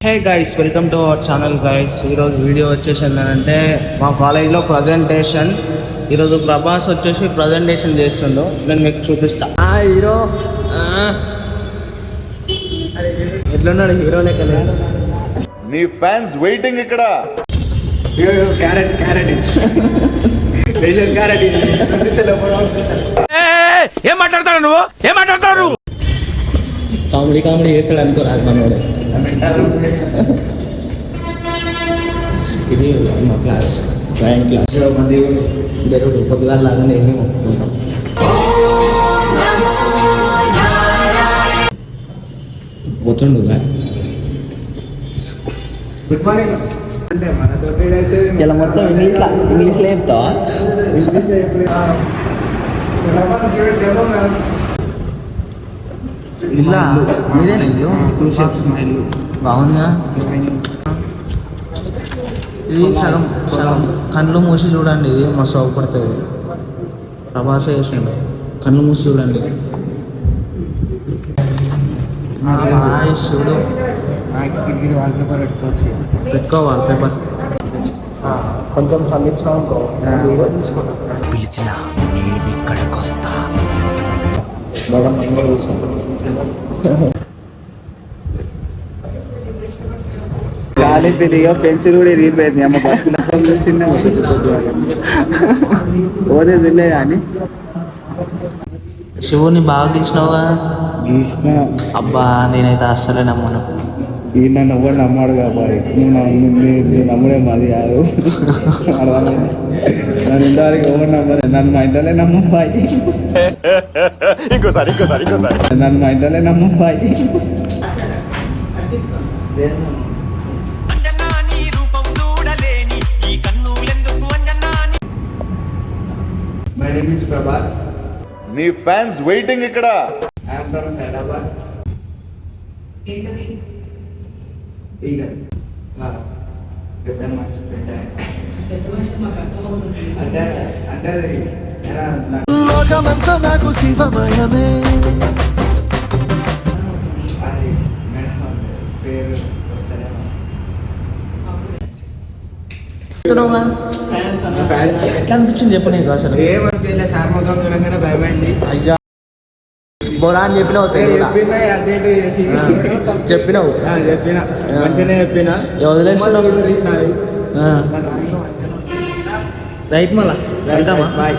Hey guys welcome to our channel guys ఈరోజు video వచ్చేసి ఏంటంటే మా కాలేజ్లో ప్రజెంటేషన్ ఈరోజు ప్రభాస్ వచ్చేసి ప్రజెంటేషన్ చేస్తుండు నేను మీకు చూపిస్తా ఆ హీరో ఎట్లున్నాడు హీరో లెక్క నీ ఫ్యాన్స్ వెయిటింగ్ ఇక్కడ క్యారెట్ క్యారెట్ క్యారెట్ ఏం మాట్లాడతాడు నువ్వు ఏం మాట్లాడతాడు నువ్వు కామెడీ కామెడీ చేస్తాడు అనుకో రాదు మనోడు ఇది మా క్లాస్ డ్రాయింగ్ క్లాస్ దేవుడు పొద్దుగాల లాగానే ఏమీ ఒప్పుకుంటాం పోతుండుగా గుడ్ మార్నింగ్ అంటే మన తోటి అయితే ఇలా మొత్తం ఇంగ్లీష్లో ఇంగ్లీష్లో చెప్తావా ఇంగ్లీష్లో ఇల్లా? మీదేనా ఇల్లు? బాగుందిగా ఇది సగం సగం. కళ్ళు మూసి చూడండి ఇది మస్తు అవపడుతుంది ప్రభాసే చేసిండు. కళ్ళు మూసి చూడండి. పెట్టుకోవచ్చు. పెట్టుకో వాల్ పేపర్ కొంచెం సందీప్స్లో అనుకో పిలిచిన నేను ఇక్కడికి వస్తా మంచిగా చూసుకుంటాం గాలి పెరిగా పెన్సిల్ కూడా ఇరిగిపోయింది అమ్మ బస్సులో చిన్న ఓరే వెళ్ళే కానీ. శివుని బాగా గీసినావుగా. గీసిన. అబ్బా నేనైతే అస్సలే నమ్మను. ఈ నన్ను ఎవరు నమ్మాడు కాబట్టి నువ్వు నువ్వు నమ్ముడే మాది కాదు? నన్ను ఇంతవరకు ఎవరు నమ్మరు నన్ను మా ఇంట్లోనే నమ్మరు బాయ్. ఇంకోసారి ఇంకోసారి ఇంకోసారి. నన్ను మా ఇంట్లోనే నమ్మరు boy. My name is Prabhas నీ ఫ్యాన్స్ వెయిటింగ్ ఇక్కడ. ఐఎమ్ ఫ్రమ్ హైదరాబాద్ ఈగ పెద్ద మనిషి పెద్ద అంటే అంటే అది ఎలా నా- లోకమంతా నాకు శివమయమే. అది మేడం పేరు చెప్తున్నావుగా? ఫ్యాన్స్ ఎట్లా అనిపించింది చెప్పు నీకు అసలు? ఏమనిపించలే సార్ ముఖం చూడగానే భయమైంది. అయ్యా. బొరా అని చెప్పినావు? చెప్పినావు చెప్పిన. మంచిగానే చెప్పిన. వదిలేస్తున్నావు? రైట్ మళ్ళా? వెళ్తామా బాయ్.